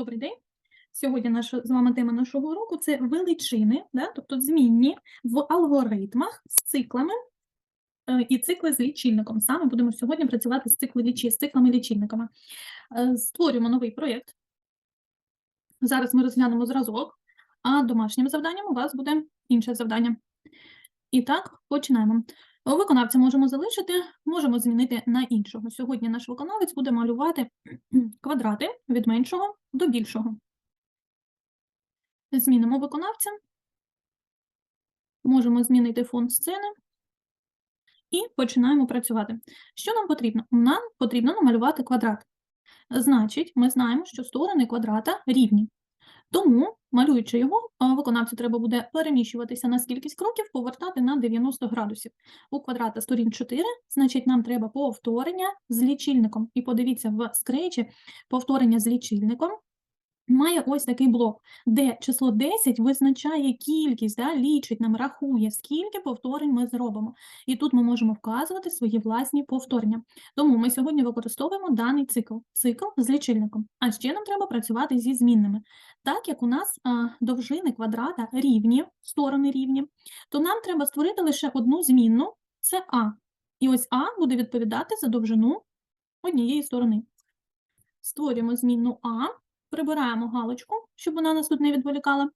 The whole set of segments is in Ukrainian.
Добрий день. Сьогодні наша з вами тема нашого уроку це величини, да? тобто змінні в алгоритмах з циклами е, і цикли з лічильником. Саме будемо сьогодні працювати з, цикли лічі, з циклами лічильниками. Е, Створюємо новий проєкт. Зараз ми розглянемо зразок, а домашнім завданням у вас буде інше завдання. І так, починаємо. Виконавця можемо залишити, можемо змінити на іншого. Сьогодні наш виконавець буде малювати квадрати від меншого до більшого. Змінимо виконавця. Можемо змінити фон сцени. І починаємо працювати. Що нам потрібно? Нам потрібно намалювати квадрат. Значить, ми знаємо, що сторони квадрата рівні. Тому, малюючи його, виконавцю треба буде переміщуватися на скількись кроків, повертати на 90 градусів. У квадрата сторін 4, значить, нам треба повторення з лічильником. І подивіться, в скречі повторення з лічильником має ось такий блок, де число 10 визначає кількість, да, лічить нам, рахує, скільки повторень ми зробимо. І тут ми можемо вказувати свої власні повторення. Тому ми сьогодні використовуємо даний цикл, цикл з лічильником. А ще нам треба працювати зі змінними. Так як у нас а, довжини квадрата рівні, сторони рівні, то нам треба створити лише одну змінну, це А. І ось А буде відповідати за довжину однієї сторони. Створюємо змінну А, прибираємо галочку, щоб вона нас тут не відволікала.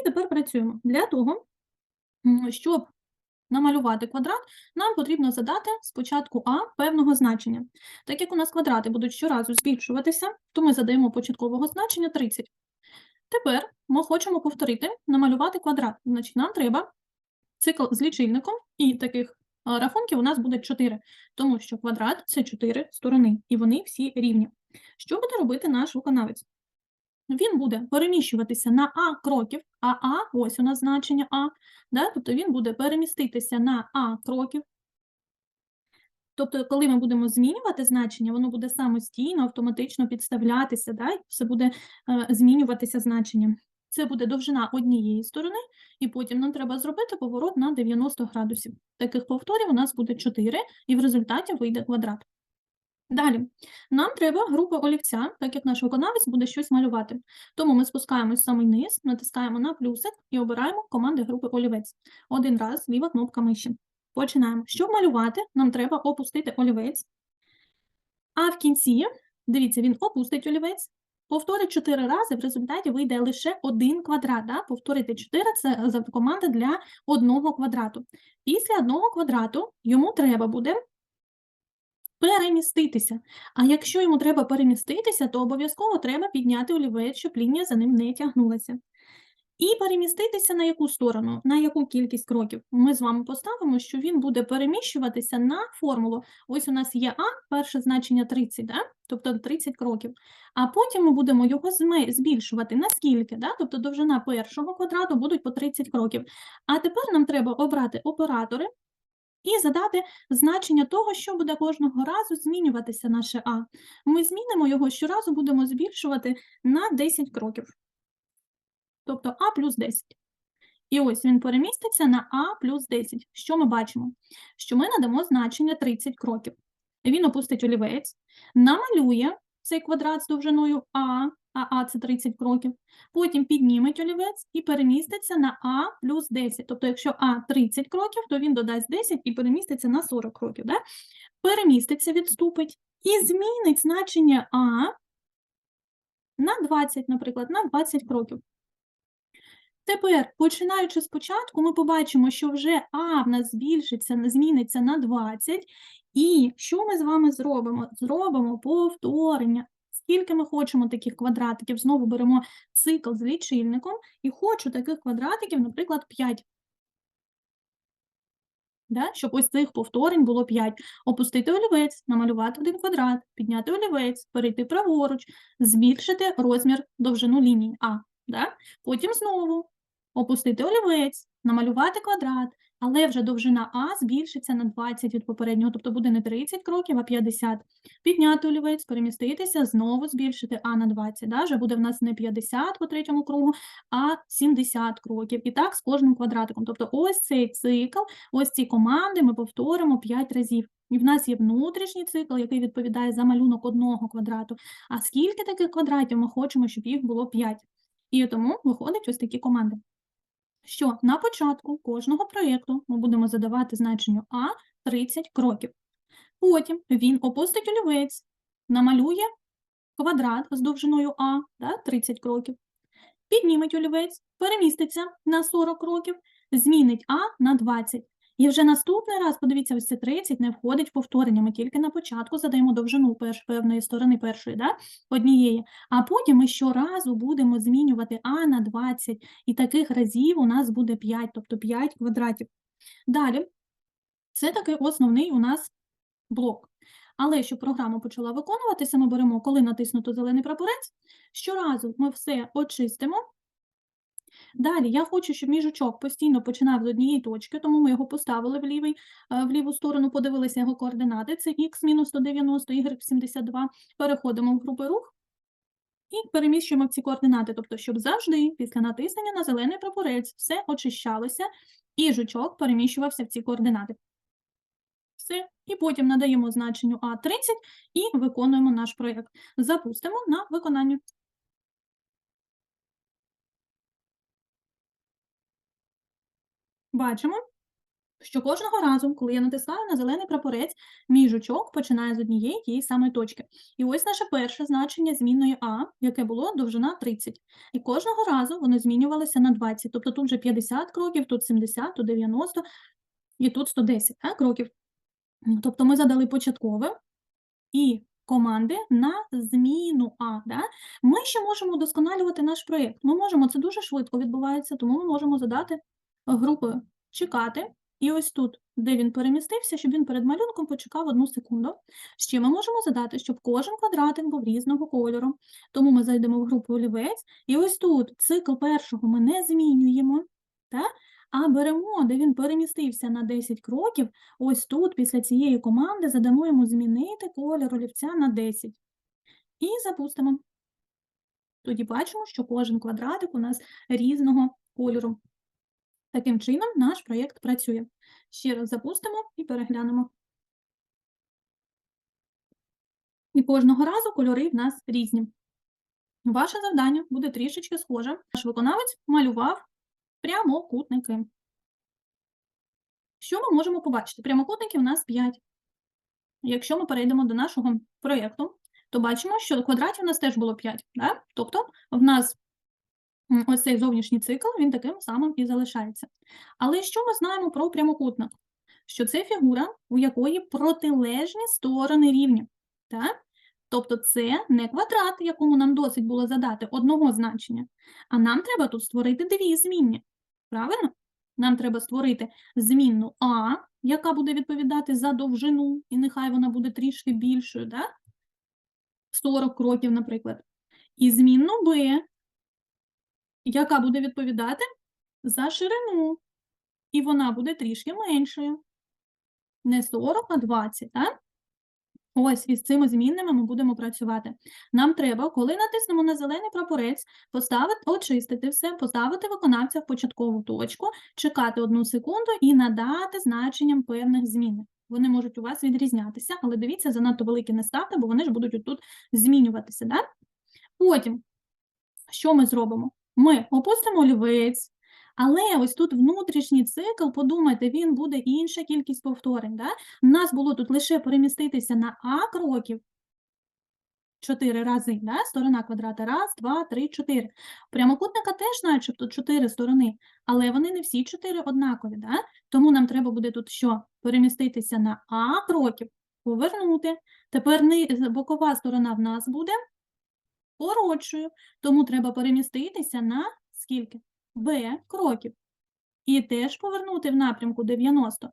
І тепер працюємо. Для того, щоб намалювати квадрат, нам потрібно задати спочатку А певного значення. Так як у нас квадрати будуть щоразу збільшуватися, то ми задаємо початкового значення 30. Тепер ми хочемо повторити, намалювати квадрат. Значить, нам треба цикл з лічильником, і таких рахунків у нас буде 4, тому що квадрат це 4 сторони, і вони всі рівні. Що буде робити наш виконавець? Він буде переміщуватися на А кроків, а А, ось у нас значення А, да? тобто він буде переміститися на А кроків. Тобто, коли ми будемо змінювати значення, воно буде самостійно, автоматично підставлятися, да? і все буде е, змінюватися значенням. Це буде довжина однієї сторони, і потім нам треба зробити поворот на 90 градусів. Таких повторів у нас буде 4, і в результаті вийде квадрат. Далі, нам треба група олівця, так як наш виконавець буде щось малювати. Тому ми спускаємось самий низ, натискаємо на плюсик і обираємо команди групи олівець. Один раз ліва кнопка миші. Починаємо. Щоб малювати, нам треба опустити олівець. А в кінці, дивіться, він опустить олівець, повторить 4 рази, в результаті вийде лише один квадрат. Да? Повторити 4 – це команда для одного квадрату. Після одного квадрату йому треба буде переміститися. А якщо йому треба переміститися, то обов'язково треба підняти олівець, щоб лінія за ним не тягнулася. І переміститися на яку сторону, на яку кількість кроків. Ми з вами поставимо, що він буде переміщуватися на формулу. Ось у нас є А, перше значення 30, да? тобто 30 кроків. А потім ми будемо його збільшувати на скільки, да? тобто довжина першого квадрату будуть по 30 кроків. А тепер нам треба обрати оператори і задати значення того, що буде кожного разу змінюватися наше А. Ми змінимо його, щоразу будемо збільшувати на 10 кроків. Тобто А плюс 10. І ось він переміститься на А плюс 10. Що ми бачимо? Що ми надамо значення 30 кроків. Він опустить олівець, намалює цей квадрат з довжиною А, а А це 30 кроків. Потім підніметь олівець і переміститься на А плюс 10. Тобто, якщо А 30 кроків, то він додасть 10 і переміститься на 40 кроків. Да? Переміститься, відступить і змінить значення А на 20, наприклад, на 20 кроків. Тепер, починаючи спочатку, ми побачимо, що вже А в нас збільшиться, зміниться на 20. І що ми з вами зробимо? Зробимо повторення. Скільки ми хочемо таких квадратиків? Знову беремо цикл з лічильником і хочу таких квадратиків, наприклад, 5. Да? Щоб ось цих повторень було 5. Опустити олівець, намалювати один квадрат, підняти олівець, перейти праворуч, збільшити розмір довжину лінії А. Да? Потім знову опустити олівець, намалювати квадрат, але вже довжина А збільшиться на 20 від попереднього, тобто буде не 30 кроків, а 50. Підняти олівець, переміститися, знову збільшити А на 20. Да? Вже буде в нас не 50 по третьому кругу, а 70 кроків. І так з кожним квадратиком. Тобто ось цей цикл, ось ці команди ми повторимо 5 разів. І в нас є внутрішній цикл, який відповідає за малюнок одного квадрату. А скільки таких квадратів ми хочемо, щоб їх було 5? І тому виходять ось такі команди. Що на початку кожного проєкту ми будемо задавати значенню А 30 кроків. Потім він опустить олівець, намалює квадрат з довжиною А, да, 30 кроків, підніметь олівець, переміститься на 40 кроків, змінить А на 20. І вже наступний раз, подивіться, ось це 30 не входить повторення. Ми тільки на початку задаємо довжину перш, певної сторони першої, да, однієї, а потім ми щоразу будемо змінювати А на 20, і таких разів у нас буде 5, тобто 5 квадратів. Далі, це такий основний у нас блок. Але щоб програма почала виконуватися, ми беремо, коли натиснуто зелений прапорець, щоразу ми все очистимо. Далі я хочу, щоб мій жучок постійно починав з однієї точки, тому ми його поставили в, лівий, е, в ліву сторону, подивилися його координати. Це х мінус 190, y 72. Переходимо в групи рух і переміщуємо ці координати. Тобто, щоб завжди після натиснення на зелений прапорець все очищалося, і жучок переміщувався в ці координати. Все. І потім надаємо значенню А30 і виконуємо наш проєкт. Запустимо на виконання. Бачимо, що кожного разу, коли я натискаю на зелений прапорець, мій жучок починає з однієї тієї самої точки. І ось наше перше значення змінної А, яке було довжина 30. І кожного разу воно змінювалося на 20. Тобто тут вже 50 кроків, тут 70, тут 90 і тут 110 а, кроків. Тобто ми задали початкове і команди на зміну А. Да? Ми ще можемо удосконалювати наш проєкт. Ми можемо, це дуже швидко відбувається, тому ми можемо задати групою чекати. І ось тут, де він перемістився, щоб він перед малюнком почекав одну секунду. Ще ми можемо задати, щоб кожен квадратик був різного кольору. Тому ми зайдемо в групу олівець, і ось тут цикл першого ми не змінюємо, так? а беремо, де він перемістився на 10 кроків, ось тут, після цієї команди, задамо йому змінити колір олівця на 10. І запустимо. Тоді бачимо, що кожен квадратик у нас різного кольору. Таким чином наш проєкт працює. Ще раз запустимо і переглянемо. І кожного разу кольори в нас різні. Ваше завдання буде трішечки схоже. Наш виконавець малював прямокутники. Що ми можемо побачити? Прямокутників у нас 5. Якщо ми перейдемо до нашого проєкту, то бачимо, що квадратів у нас теж було 5. Да? Тобто в нас Ось цей зовнішній цикл, він таким самим і залишається. Але що ми знаємо про прямокутник? Що це фігура, у якої протилежні сторони рівні. Так? Тобто це не квадрат, якому нам досить було задати одного значення, а нам треба тут створити дві змінні. Правильно? Нам треба створити змінну А, яка буде відповідати за довжину, і нехай вона буде трішки більшою, да? 40 кроків, наприклад. І змінну Б, яка буде відповідати за ширину. І вона буде трішки меншою. Не 40, а 20, так? Ось із цими змінними ми будемо працювати. Нам треба, коли натиснемо на зелений прапорець, поставити, очистити все, поставити виконавця в початкову точку, чекати одну секунду і надати значенням певних змін. Вони можуть у вас відрізнятися, але дивіться, занадто великі не ставте, бо вони ж будуть отут змінюватися. Да? Потім, що ми зробимо? Ми опустимо олівець, але ось тут внутрішній цикл, подумайте, він буде інша кількість повторень. Да? У нас було тут лише переміститися на А кроків. Чотири рази, да? сторона квадрата. Раз, два, три, чотири. Прямокутника теж начебто чотири сторони, але вони не всі чотири однакові. Да? Тому нам треба буде тут що? Переміститися на А кроків, повернути. Тепер бокова сторона в нас буде коротшою, тому треба переміститися на скільки? Б кроків. І теж повернути в напрямку 90.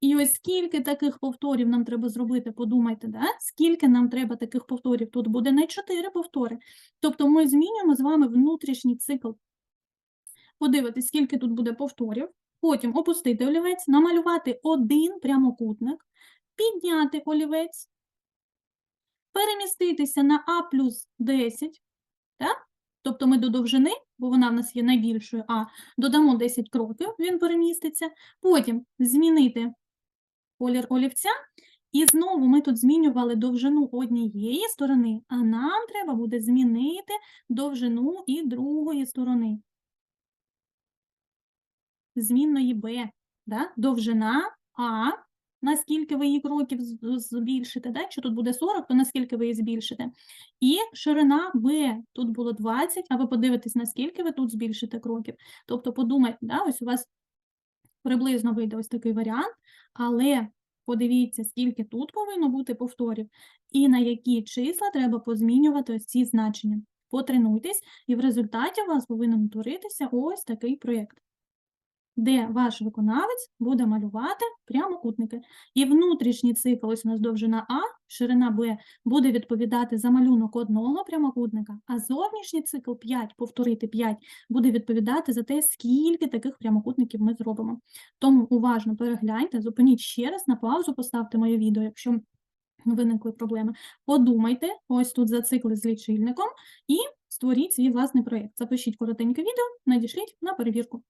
І ось скільки таких повторів нам треба зробити, подумайте, да? скільки нам треба таких повторів? Тут буде не 4 повтори. Тобто ми змінюємо з вами внутрішній цикл. Подивитись, скільки тут буде повторів. Потім опустити олівець, намалювати один прямокутник, підняти олівець, переміститися на А плюс 10, так? Тобто ми до довжини, бо вона в нас є найбільшою А, додамо 10 кроків, він переміститься. Потім змінити колір олівця. І знову ми тут змінювали довжину однієї сторони, а нам треба буде змінити довжину і другої сторони. Змінної Б. Да? Довжина А, наскільки ви її кроків збільшите, да? якщо тут буде 40, то наскільки ви її збільшите. І ширина Б, тут було 20, а ви подивитесь, наскільки ви тут збільшите кроків. Тобто подумайте, да? ось у вас приблизно вийде ось такий варіант, але подивіться, скільки тут повинно бути повторів, і на які числа треба позмінювати ось ці значення. Потренуйтесь, і в результаті у вас повинен утворитися ось такий проєкт, де ваш виконавець буде малювати прямокутники. І внутрішній цикл, ось у нас довжина А, ширина Б, буде відповідати за малюнок одного прямокутника, а зовнішній цикл 5, повторити 5, буде відповідати за те, скільки таких прямокутників ми зробимо. Тому уважно перегляньте, зупиніть ще раз на паузу, поставте моє відео, якщо виникли проблеми. Подумайте, ось тут зацикли з лічильником і створіть свій власний проєкт. Запишіть коротеньке відео, надішліть на перевірку.